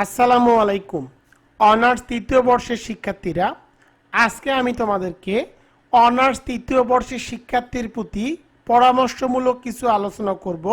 আসসালামু আলাইকুম। অনার্স তৃতীয় বর্ষের শিক্ষার্থীরা, আজকে আমি তোমাদেরকে অনার্স তৃতীয় বর্ষের শিক্ষার্থীর প্রতি পরামর্শমূলক কিছু আলোচনা করব।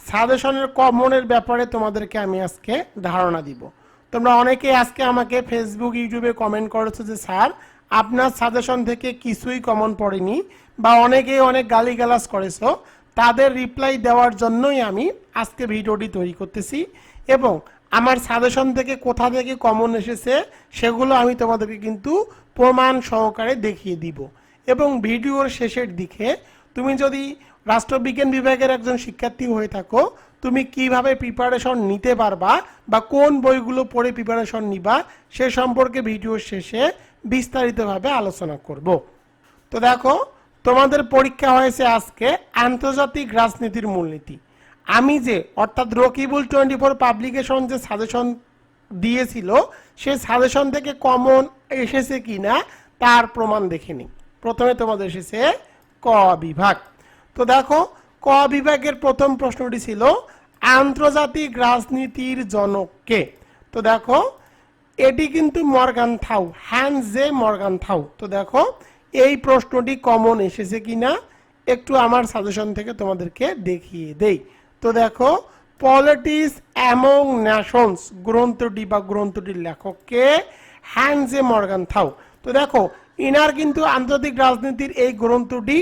সাজেশনের কমনের ব্যাপারে তোমাদেরকে আমি আজকে ধারণা দিব। তোমরা অনেকে আজকে আমাকে ফেসবুক ইউটিউবে কমেন্ট করেছ যে, স্যার, আপনার সাজেশন থেকে কিছুই কমন পড়েনি বা অনেকেই অনেক গালিগালাজ করেছ। তাদের রিপ্লাই দেওয়ার জন্যই আমি আজকে ভিডিওটি তৈরি করতেছি এবং আমার সাজেশন থেকে কোথা থেকে কমন এসেছে, সেগুলো আমি তোমাদেরকে কিন্তু প্রমাণ সহকারে দেখিয়ে দিব। এবং ভিডিওর শেষের দিকে, তুমি যদি রাষ্ট্রবিজ্ঞান বিভাগের একজন শিক্ষার্থী হয়ে থাকো, তুমি কীভাবে প্রিপারেশন নিতে পারবা বা কোন বইগুলো পড়ে প্রিপারেশন নিবা, সে সম্পর্কে ভিডিওর শেষে বিস্তারিতভাবে আলোচনা করব। তো দেখো, তোমাদের পরীক্ষা হয়েছে আজকে আন্তর্জাতিক রাজনীতির মূলনীতি। আমি যে, অর্থাৎ রকিবুল টোয়েন্টি ফোর পাবলিকেশন যে সাজেশন দিয়েছিল সেই সাজেশন থেকে কমন এসেছে কিনা তার প্রমাণ দেখে নিই প্রথমে তোমাদের এসেছে ক বিভাগ। তো দেখো, ক বিভাগের প্রথম প্রশ্নটি ছিল, আন্তর্জাতিক রাজনীতির জনককে তো দেখো, এটি কিন্তু Morgenthau hand J Morgenthau. তো দেখো, এই প্রশ্নটি কমন এসেছে কিনা, একটু আমার সাজেশন থেকে তোমাদেরকে দেখিয়ে দেই। তো দেখো পলিটিক্স অ্যামং ন্যাশনস গ্রন্থটি বা গ্রন্থটির লেখককে হ্যান্ডজে মর্গান থাও তো দেখো, ইনার কিন্তু আন্তর্জাতিক রাজনীতির এই গ্রন্থটি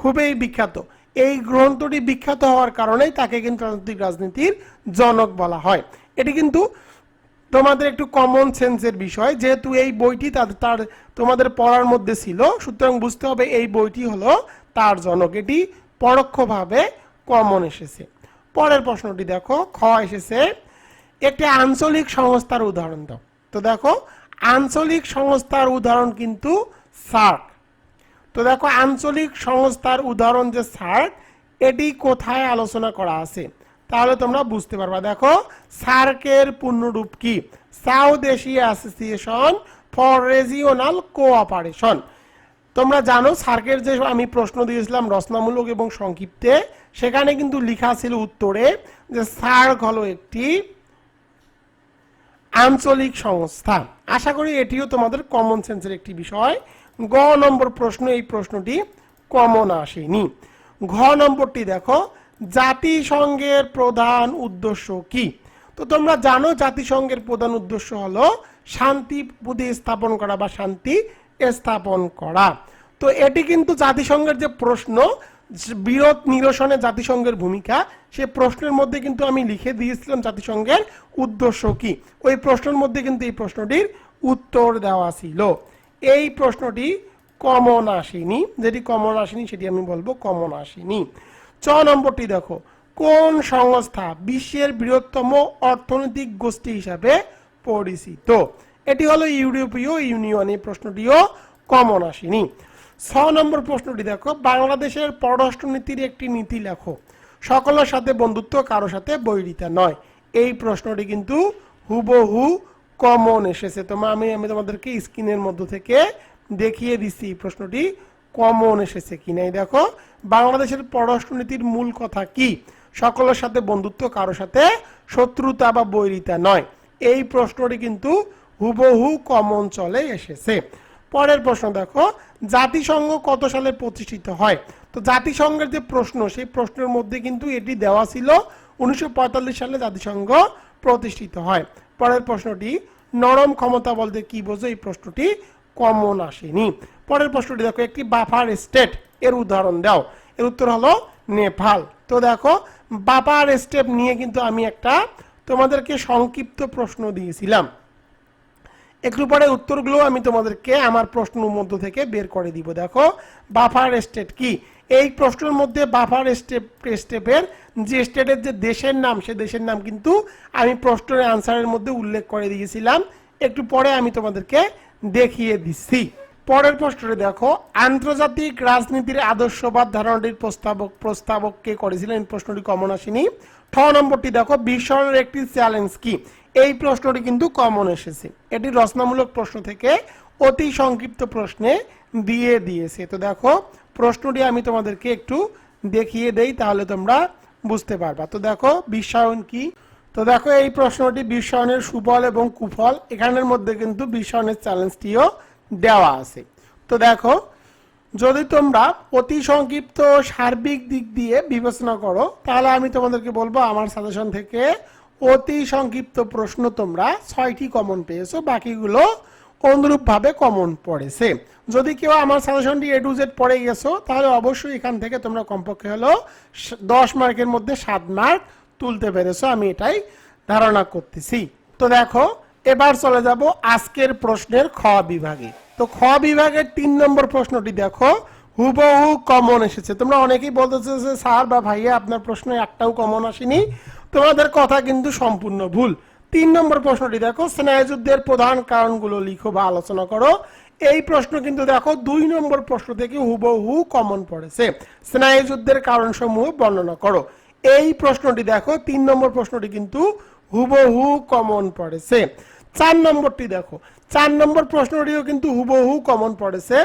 খুবই বিখ্যাত। এই গ্রন্থটি বিখ্যাত হওয়ার কারণেই তাকে কিন্তু আন্তর্জাতিক রাজনীতির জনক বলা হয়। এটি কিন্তু তোমাদের একটু কমন সেন্সের বিষয়, যেহেতু এই বইটি তার তোমাদের পড়ার মধ্যে ছিল, সুতরাং বুঝতে হবে এই বইটি হলো তার জনক। এটি পরোক্ষভাবে কমন এসেছে। পরের প্রশ্নটি দেখো, খ এসেছে, একটি আঞ্চলিক সংস্থার উদাহরণ দাও। তো দেখো, আঞ্চলিক সংস্থার উদাহরণ কিন্তু সার্ক। তো দেখো, আঞ্চলিক সংস্থার উদাহরণ যে সার্ক, এটি কোথায় আলোচনা করা আছে? তাহলে তোমরা বুঝতে পারবা। দেখো, সার্কের পূর্ণরূপ কি? South Asia Association for Regional Cooperation. তোমরা জানো, সার্কের যে আমি প্রশ্ন দিয়েছিলাম রচনামূলক এবং সংক্ষিপ্তে, সেখানে কিন্তু লেখা ছিল উত্তরে যে সার্ক হলো একটি আঞ্চলিক সংস্থা। আশা করি এটিও তোমাদের কমন সেন্সের একটি বিষয়। গ নম্বর প্রশ্ন, এই প্রশ্নটি কমন আসেনি। ঘ নম্বরটি দেখো, জাতিসংঘের প্রধান উদ্দেশ্য কি? তো তোমরা জানো, জাতিসংঘের প্রধান উদ্দেশ্য হলো শান্তি স্থাপন করা বা শান্তি স্থাপন করা। তো এটি কিন্তু জাতিসংঘের যে প্রশ্ন বিরোধ নিরসনে জাতিসংঘের ভূমিকা, সে প্রশ্নের মধ্যে কিন্তু আমি লিখে দিয়েছিলাম জাতিসংঘের উদ্দেশ্য কি। ওই প্রশ্নের মধ্যে কিন্তু এই প্রশ্নটির উত্তর দেওয়া ছিল। এই প্রশ্নটি কমন আসেনি যেটি কমন আসেনি সেটি আমি বলব কমন আসেনি ছ নম্বরটি দেখো, কোন সংস্থা বিশ্বের বৃহত্তম অর্থনৈতিক গোষ্ঠী হিসাবে পরিচিত? এটি হলো ইউরোপীয় ইউনিয়ন, এই প্রশ্নটিও কমন আসেনি। ছ নম্বর প্রশ্নটি দেখো, বাংলাদেশের পররাষ্ট্রনীতির একটি নীতি লেখো, সকলের সাথে বন্ধুত্ব, কারও সাথে বৈরিতা নয়। এই প্রশ্নটি কিন্তু হুবহু কমন এসেছে। তোমার আমি আমি তোমাদেরকে স্ক্রিনের মধ্য থেকে দেখিয়ে দিচ্ছি প্রশ্নটি কমন এসেছে কি নাই দেখো, বাংলাদেশের পররাষ্ট্রনীতির মূল কথা কি? সকলের সাথে বন্ধুত্ব, কারও সাথে শত্রুতা বা বৈরিতা নয়। এই প্রশ্নটি কিন্তু হুবহু কমন চলে এসেছে। পরের প্রশ্ন দেখো, জাতিসংঘ কত সালে প্রতিষ্ঠিত হয়? তো জাতিসংঘের যে প্রশ্ন, সেই প্রশ্নের মধ্যে কিন্তু এটি দেওয়া ছিল উনিশশো পঁয়তাল্লিশ সালে জাতিসংঘ প্রতিষ্ঠিত হয়। পরের প্রশ্নটি, নরম ক্ষমতা বলতে কি বোঝো? এই প্রশ্নটি কমন আসেনি। পরের প্রশ্নটি দেখো, একটি বাফার স্টেট, এর উদাহরণ দাও। এর উত্তর হলো নেপাল। তো দেখো, বাফার স্টেপ নিয়ে কিন্তু আমি একটা তোমাদেরকে সংক্ষিপ্ত প্রশ্ন দিয়েছিলাম। একটু পরে উত্তরগুলো আমি তোমাদেরকে আমার প্রশ্নের মধ্য থেকে বের করে দিব, দেখো। বাফার স্টেট কি? এই প্রশ্নের মধ্যে বাফার স্টেপ স্টেপের যে স্টেটের যে দেশের নাম, সে দেশের নাম কিন্তু আমি প্রশ্নের আনসারের মধ্যে উল্লেখ করে দিয়েছিলাম। একটু পরে আমি তোমাদেরকে দেখিয়ে দিচ্ছি। পরের প্রশ্নটি দেখো। আন্তর্জাতিক রাজনীতির আদর্শবাদ ধারণাটির প্রস্তাবক প্রস্তাবক কে করেছিলেন? প্রশ্নটি কমন আসেনি। ঠ নম্বরটি দেখো। বিশ্বের একটি চ্যালেঞ্জ কি? এই প্রশ্নটি কিন্তু কমন এসেছে। এটি রচনামূলক প্রশ্ন থেকে অতি সংক্ষিপ্ত প্রশ্নে দিয়ে দিয়েছে। তো দেখো, প্রশ্নটি আমি তোমাদেরকে একটু দেখিয়ে দেই, তাহলে তোমরা বুঝতে পারবা। তো দেখো, বিশ্বায়ন কি? তো দেখো, এই প্রশ্নটি বিশ্বায়নের সুফল এবং কুফল, এখানের মধ্যে কিন্তু বিশ্বায়নের চ্যালেঞ্জটিও দেওয়া আছে। তো দেখো, যদি তোমরা অতি সংক্ষিপ্ত সার্বিক দিক দিয়ে বিবেচনা করো, তাহলে আমি তোমাদেরকে বলব, আমার সাজেশন থেকে অতি সংক্ষিপ্ত প্রশ্ন তোমরা ছয়টি কমন পেয়েছ, বাকিগুলো অনুরূপভাবে কমন পড়েছে। যদি কেউ আমার সাজেশনটি এ টু জেড পড়ে গেছো, তাহলে অবশ্যই এখান থেকে তোমরা কমপক্ষে হলো দশ মার্কের মধ্যে সাত মার্ক তুলতে পেরেছ, আমি এটাই ধারণা করতেছি। তো দেখো, এবার চলে যাব আজকের প্রশ্নের খ বিভাগে। তো খ বিভাগের তিন নম্বর প্রশ্নটি দেখো, হুবহু কমন এসেছে। তোমরা অনেকেই বলতেছো যে স্যার বা ভাইয়া আপনার প্রশ্ন একটাও কমন আসেনি। তোমাদের কথা কিন্তু সম্পূর্ণ ভুল। তিন নম্বর প্রশ্নটি দেখো স্নায়ুযুদ্ধের প্রধান কারণগুলো লিখো বা আলোচনা করো। এই প্রশ্ন কিন্তু দেখো, দুই নম্বর প্রশ্ন থেকে হুবহু কমন পড়েছে। স্নায়ুযুদ্ধের কারণসমূহ বর্ণনা করো। এই প্রশ্নটি দেখো, তিন নম্বর প্রশ্নটি কিন্তু হুবহু কমন পড়েছে। চার নম্বরটি দেখো, চার নম্বর প্রশ্নটিও কিন্তু হুবহু কমন পড়েছে।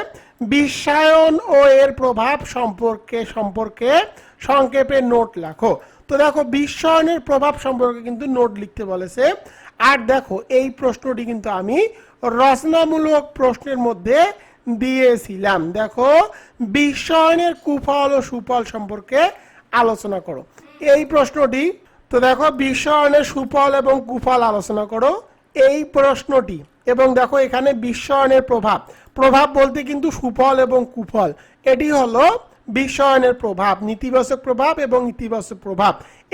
বিশ্বায়ন ও এর প্রভাব সম্পর্কে সম্পর্কে সংক্ষেপে নোট লেখো। তো দেখো, বিশ্বায়নের প্রভাব সম্পর্কে কিন্তু নোট লিখতে বলেছে। আর দেখো, এই প্রশ্নটি কিন্তু আমি রচনামূলক প্রশ্নের মধ্যে দিয়েছিলাম। দেখো, বিশ্বায়নের কুফল ও সুফল সম্পর্কে আলোচনা করো। এই প্রশ্নটি, তো দেখো, বিশ্বায়নের সুফল এবং কুফল আলোচনা করো। এই প্রশ্নটি, এবং দেখো, এখানে বিশ্বায়নের প্রভাব। প্রভাব বলতে কিন্তু সুফল এবং কুফল। এটি হলো বিশ্বায়নের প্রভাব, নেতিবাচক প্রভাব এবং ইতিবাচক প্রভাব।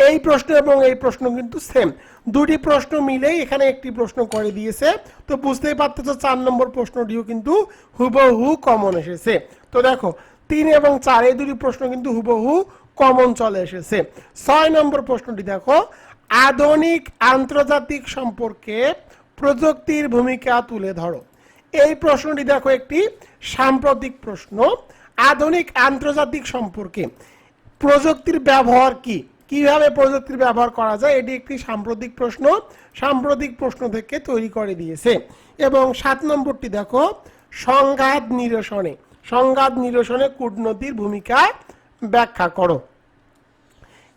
এই প্রশ্ন এবং এই প্রশ্ন কিন্তু সেম দুটি প্রশ্ন মিলেই এখানে একটি প্রশ্ন করে দিয়েছে। তো বুঝতেই পারতেছো, চার নম্বর প্রশ্নটিও কিন্তু হুবহু কমন এসেছে। তো দেখো, তিন এবং চার, এই দুটি প্রশ্ন কিন্তু হুবহু কমন চলে এসেছে। ছয় নম্বর প্রশ্নটি দেখো, আধুনিক আন্তর্জাতিক সম্পর্কে প্রযুক্তির ভূমিকা তুলে ধরো। এই প্রশ্নটি দেখো একটি সাম্প্রতিক প্রশ্ন। আধুনিক আন্তর্জাতিক সম্পর্কে। প্রযুক্তির ব্যবহার কি? কীভাবে প্রযুক্তির ব্যবহার করা যায়? এটি একটি সাম্প্রতিক প্রশ্ন। সাম্প্রতিক প্রশ্ন থেকে তৈরি করে দিয়েছে। এবং সাত নম্বরটি দেখো, সংঘাত নিরসনে। সংঘাত নিরসনে কূটনৈতিক ভূমিকা ব্যাখ্যা করো।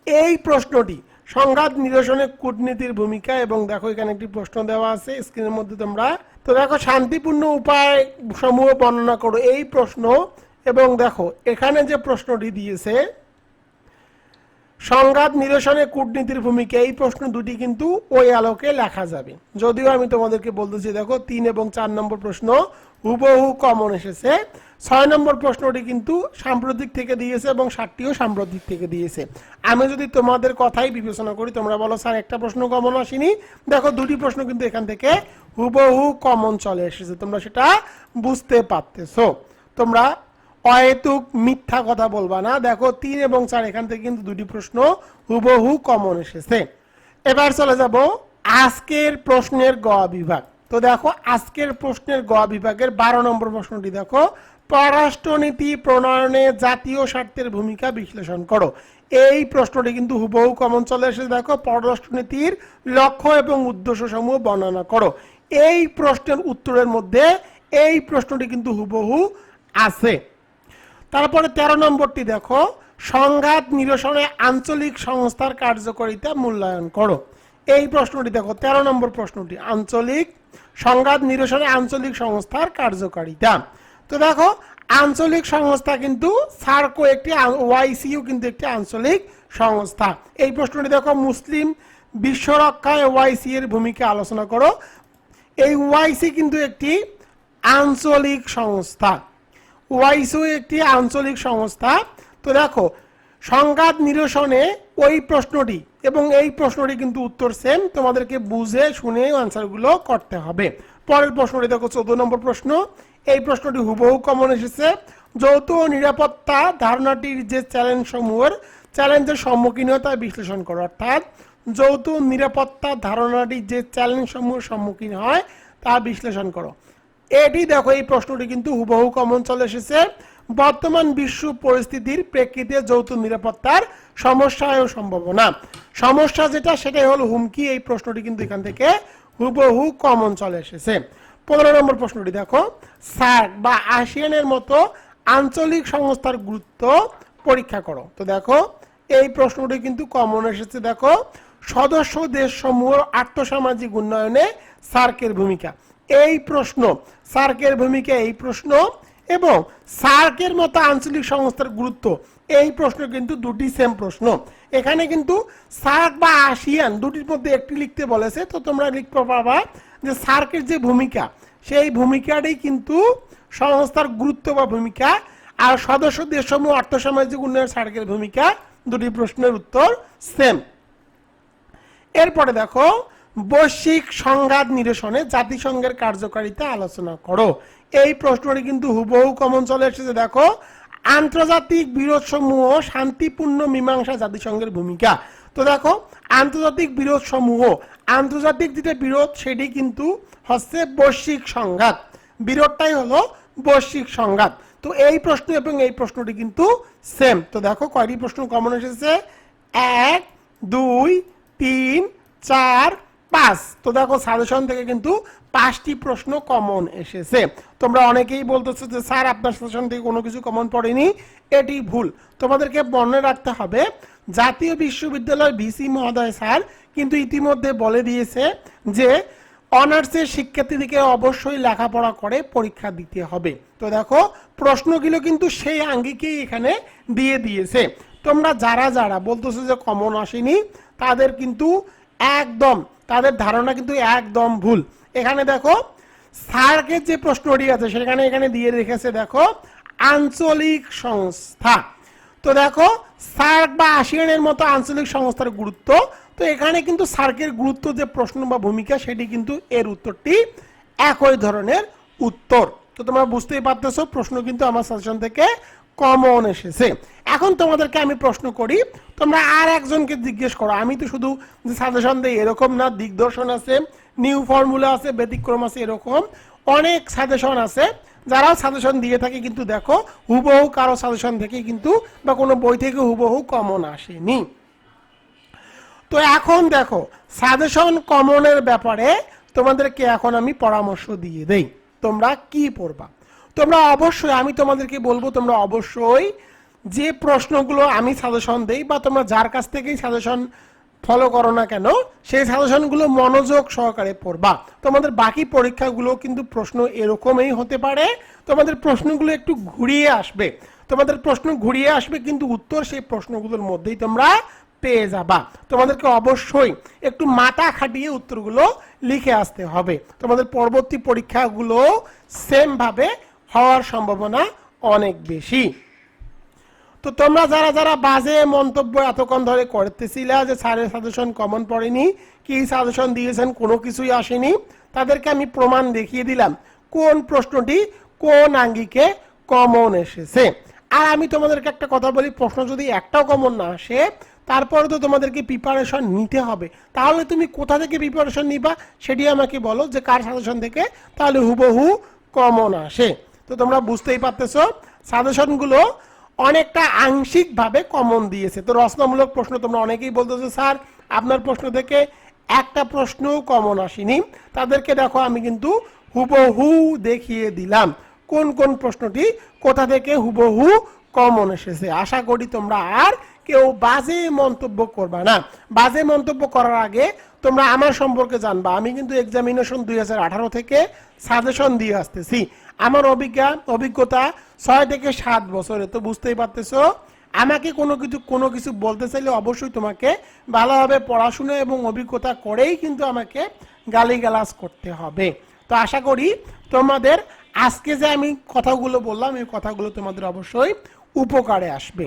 এই প্রশ্নটি, সংঘাত নিরসনে কূটনীতির ভূমিকা এবং দেখো এখানে একটি প্রশ্ন দেওয়া আছে স্ক্রিনের মধ্যে তোমরা। তো দেখো, শান্তিপূর্ণ উপায় সমূহ বর্ণনা করো। এই প্রশ্ন এবং দেখো, এখানে যে প্রশ্নটি দিয়েছে, সংঘাত নিরসনে কূটনীতির ভূমিকা এই প্রশ্ন দুটি কিন্তু ওই আলোকে লেখা যাবে। যদিও আমি তোমাদেরকে বলতেছি, দেখো, তিন এবং চার নম্বর প্রশ্ন হুবহু কমন এসেছে। ছয় নম্বর প্রশ্নটি কিন্তু সাম্প্রতিক থেকে দিয়েছে এবং সাতটিও সাম্প্রতিক থেকে দিয়েছে। আমি যদি তোমাদের কথাই বিবেচনা করি, তোমরা বলো, স্যার, একটা প্রশ্ন কমন আসেনি? দেখো, দুটি প্রশ্ন কিন্তু এখান থেকে হুবহু কমন চলে এসেছে। তোমরা সেটা বুঝতে পারতেছো। তোমরা অহেতুক মিথ্যা কথা বলবা না। দেখো, তিন এবং চার, এখান থেকে কিন্তু দুটি প্রশ্ন হুবহু কমন এসেছে। এবার চলে যাব আজকের প্রশ্নের গ বিভাগ। তো দেখো, আজকের প্রশ্নের গ বিভাগের বারো নম্বর প্রশ্নটি দেখো। পররাষ্ট্রনীতি, প্রণয়নে জাতীয় স্বার্থের ভূমিকা বিশ্লেষণ করো। এই প্রশ্নটি কিন্তু হুবহু কমন চলে এসেছে। দেখো, পররাষ্ট্রনীতির লক্ষ্য এবং উদ্দেশ্য সমূহ বর্ণনা করো। এই প্রশ্নের উত্তরের মধ্যে এই প্রশ্নটি কিন্তু হুবহু আছে। তারপরে তেরো নম্বরটি দেখো, সংঘাত নিরসনে আঞ্চলিক সংস্থার কার্যকারিতা মূল্যায়ন করো। এই প্রশ্নটি দেখো, তেরো নম্বর প্রশ্নটি, আঞ্চলিক সংঘাত নিরসনে আঞ্চলিক সংস্থার কার্যকারিতা। তো দেখো, আঞ্চলিক সংস্থা কিন্তু সার্কো একটি ওয়াইসিও কিন্তু একটি আঞ্চলিক সংস্থা। এই প্রশ্নটি দেখো, মুসলিম বিশ্ব রক্ষায় ওয়াইসি এর ভূমিকা আলোচনা করো। এই ওয়াইসি কিন্তু একটি আঞ্চলিক সংস্থা। ওয়াইসো একটি আঞ্চলিক সংস্থা। তো দেখো, সংঘাত নিরসনে ওই প্রশ্নটি এবং এই প্রশ্নটি কিন্তু উত্তর সেম তোমাদেরকে বুঝে, শুনে আনসারগুলো করতে হবে। পরের প্রশ্নটি দেখো, চোদ্দ নম্বর প্রশ্ন। এই প্রশ্নটি হুবহু কমন এসেছে। যৌথ নিরাপত্তা ধারণাটির যে চ্যালেঞ্জ সমূহের চ্যালেঞ্জের সম্মুখীন হয় তা বিশ্লেষণ করো। অর্থাৎ, যৌথ নিরাপত্তা ধারণাটি যে চ্যালেঞ্জ সমূহের সম্মুখীন হয় তা বিশ্লেষণ করো। এটি দেখো, এই প্রশ্নটি কিন্তু হুবহু কমন চলে এসেছে। বর্তমান বিশ্ব পরিস্থিতির প্রেক্ষিতে যৌথ নিরাপত্তার সমস্যা ও সম্ভাবনা। সমস্যা যেটা, সেটাই হলো হুমকি। এই প্রশ্নটি কিন্তু এখান থেকে হুবহু কমন চলে এসেছে। পনেরো নম্বর প্রশ্নটি দেখো সার্ক বা আসিয়ানের মতো আঞ্চলিক সংস্থার গুরুত্ব পরীক্ষা করো। তো দেখো, এই প্রশ্নটি কিন্তু কমন এসেছে। দেখো, সদস্য দেশসমূহ আর্থসামাজিক উন্নয়নে সার্কের ভূমিকা। এই প্রশ্ন, সার্কের ভূমিকা এই প্রশ্ন এবং সার্কের মতো আঞ্চলিক সংস্থার গুরুত্ব, এই প্রশ্ন কিন্তু দুটি সেম প্রশ্ন। এখানে কিন্তু সার্ক বা আসিয়ান দুটির মধ্যে একটি লিখতে বলেছে, তো তোমরা লিখতে পাবা যে সার্কের যে ভূমিকা, সেই ভূমিকাটাই কিন্তু সংস্থার গুরুত্ব বা ভূমিকা, আর সদস্য দেশসমূহ আর্থসামাজিক উন্নয়ন সার্কের ভূমিকা, দুটি প্রশ্নের উত্তর সেম এরপরে দেখো বৈশ্বিক সংঘাত নিরসনে জাতিসংঘের কার্যকারিতা আলোচনা করো। এই প্রশ্নটি কিন্তু হুবহু কমন চলে এসেছে, দেখো। আন্তর্জাতিক বিরোধ সমূহ শান্তিপূর্ণ মীমাংসা জাতিসংঘের ভূমিকা। তো দেখো, আন্তর্জাতিক বিরোধ সমূহ আন্তর্জাতিক যেটা বিরোধ, সেটি কিন্তু হচ্ছে বৈশ্বিক সংঘাত। বিরোধটাই হলো বৈশ্বিক সংঘাত। তো এই প্রশ্ন এবং এই প্রশ্নটি কিন্তু সেম তো দেখো, কয়টি প্রশ্ন কমন এসেছে? এক, দুই, তিন, চার পাঁচ তো দেখো সাজেশন থেকে কিন্তু পাঁচটি প্রশ্ন কমন এসেছে। তোমরা অনেকেই বলতেছো যে, স্যার, আপনার সাজেশন থেকে কোনো কিছু কমন পড়েনি। এটি ভুল। তোমাদেরকে মনে রাখতে হবে, জাতীয় বিশ্ববিদ্যালয়ের ভিসি মহোদয় স্যার কিন্তু ইতিমধ্যে বলে দিয়েছে যে, অনার্সের শিক্ষার্থীদেরকে অবশ্যই লেখাপড়া করে পরীক্ষা দিতে হবে। তো দেখো, প্রশ্নগুলো কিন্তু সেই আঙ্গিকেই এখানে দিয়ে দিয়েছে। তোমরা যারা যারা বলতেছো যে কমন আসেনি, তাদের কিন্তু একদম তাদের ধারণা কিন্তু একদম ভুল। এখানে দেখো সার্কের যে প্রশ্নটি আছে, সেখানে এখানে দিয়ে রেখেছে, দেখো, আঞ্চলিক সংস্থা। তো দেখো সার্ক বা আসিয়ানের মতো আঞ্চলিক সংস্থার গুরুত্ব, তো এখানে কিন্তু সার্কের গুরুত্ব যে প্রশ্ন বা ভূমিকা, সেটি কিন্তু এর উত্তরটি একই ধরনের উত্তর। তো তোমরা বুঝতেই পারতেছো, প্রশ্ন কিন্তু আমার সাজেশন থেকে কমন এসেছে এখন তোমাদেরকে আমি প্রশ্ন করি, তোমরা আর একজনকে জিজ্ঞেস করো। আমি তো শুধু সাজেশন দিই, এরকম না, দিগদর্শন আছে নিউ ফর্মুলা আছে, ব্যতিক্রম আছে, এরকম অনেক সাজেশন আছে। যারা সাজেশন দিয়ে থাকে কিন্তু দেখো, হুবহু কারও সাজেশন থেকে কিন্তু বা কোনো বই থেকে হুবহু কমন আসেনি। তো এখন দেখো সাজেশন কমনের ব্যাপারে তোমাদেরকে এখন আমি পরামর্শ দিয়ে দেই। তোমরা কি পড়বা? তোমরা অবশ্যই, আমি তোমাদেরকে বলব, তোমরা অবশ্যই যে প্রশ্নগুলো আমি সাজেশন দেই বা তোমরা যার কাছ থেকেই সাজেশন ফলো করো না কেন, সেই সাজেশনগুলো মনোযোগ সহকারে পড়বা। তোমাদের বাকি পরীক্ষাগুলো কিন্তু প্রশ্ন এরকমই হতে পারে, তোমাদের প্রশ্নগুলো একটু ঘুরিয়ে আসবে। তোমাদের প্রশ্ন ঘুরিয়ে আসবে, কিন্তু উত্তর সেই প্রশ্নগুলোর মধ্যেই তোমরা পেয়ে যাবা। তোমাদেরকে অবশ্যই একটু মাথা খাটিয়ে উত্তরগুলো লিখে আসতে হবে। তোমাদের পরবর্তী পরীক্ষাগুলো সেম ভাবে হওয়ার সম্ভাবনা অনেক বেশি। তো তোমরা যারা যারা বাজে মন্তব্য এতক্ষণ ধরে করতেছিলে যে স্যারের সাজেশন কমন পড়েনি, কি সাজেশন দিয়েছেন, কোনো কিছুই আসেনি, তাদেরকে আমি প্রমাণ দেখিয়ে দিলাম কোন প্রশ্নটি কোন আঙ্গিকে কমন এসেছে। আর আমি তোমাদেরকে একটা কথা বলি, প্রশ্ন যদি একটাও কমন না আসে, তারপরে তো তোমাদেরকে প্রিপারেশন নিতে হবে। তাহলে তুমি কোথা থেকে প্রিপারেশন নিবা, সেটি আমাকে বলো যে কার সাজেশন থেকে, তাহলে হুবহু কমন আসে। তো তোমরা বুঝতেই পারতেছো, সাজেশনগুলো অনেকটা আংশিকভাবে কমন দিয়েছে। তো রচনামূলক প্রশ্ন তোমরা অনেকেই বলতেছো, স্যার, আপনার প্রশ্ন থেকে একটা প্রশ্নও কমন আসেনি। তাদেরকে দেখো, আমি কিন্তু হুবহু দেখিয়ে দিলাম কোন কোন প্রশ্নটি কোথা থেকে হুবহু কমন এসেছে। আশা করি তোমরা আর কেউ বাজে মন্তব্য করবা না। বাজে মন্তব্য করার আগে তোমরা আমার সম্পর্কে জানবা। আমি কিন্তু এক্সামিনেশন দুই হাজার আঠারো থেকে সাজেশন দিয়ে আসতেছি। আমার অভিজ্ঞান, অভিজ্ঞতা ছয় থেকে সাত বছরে তো বুঝতেই পারতেছো? আমাকে কোনো কিছু কোনো কিছু বলতে চাইলে অবশ্যই তোমাকে ভালোভাবে পড়াশুনো এবং অভিজ্ঞতা করেই কিন্তু আমাকে গালিগালাজ করতে হবে। তো আশা করি তোমাদের আজকে যে আমি কথাগুলো বললাম, এই কথাগুলো তোমাদের অবশ্যই উপকারে আসবে।